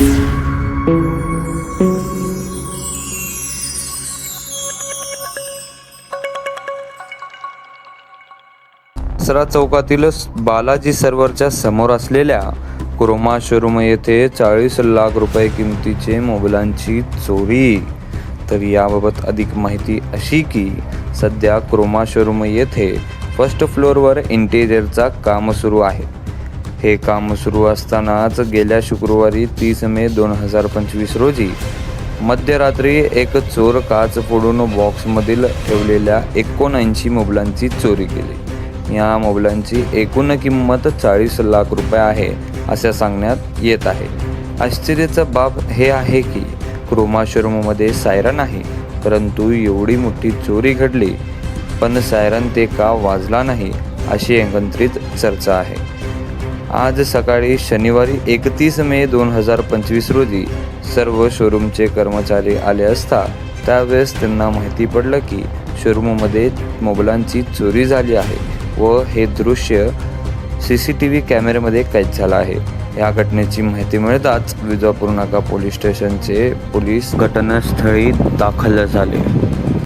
दसरा चौकातीलच बालाजी सर्व्हरच्या समोर असलेल्या Croma showroom येथे चाळीस लाख रुपये किमतीचे मोबाईलांची चोरी. तर याबाबत अधिक माहिती अशी की सध्या क्रोमा शोरूम येथे फर्स्ट फ्लोअरवर इंटेरियरचा काम सुरू आहे. हे काम सुरू असतानाच गेल्या शुक्रवारी तीस मे दोन हजार पंचवीस रोजी मध्यरात्री एक चोर काच फोडून बॉक्समधील ठेवलेल्या एकोणऐंशी मोबलांची चोरी केली. या मोबलांची एकूण किंमत चाळीस लाख रुपये आहे असे सांगण्यात येत आहे. आश्चर्याचं बाब हे आहे की क्रोमा शोरूममध्ये सायरन आहे परंतु एवढी मोठी चोरी घडली. पण सायरन ते का वाजला नाही अशी एकत्रित चर्चा आहे. आज सकाळी शनिवारी एकतीस मे दोन हजार पंचवीस रोजी सर्व शोरूमचे कर्मचारी आले असता त्यावेळेस त्यांना माहिती पडलं की शोरूममध्ये मोबाईलांची चोरी झाली आहे व हे दृश्य सी सी टी व्ही कॅमेऱ्यामध्ये कैद झालं आहे. या घटनेची माहिती मिळताच विजापूर नाका पोलीस स्टेशनचे पोलीस घटनास्थळी दाखल झाले.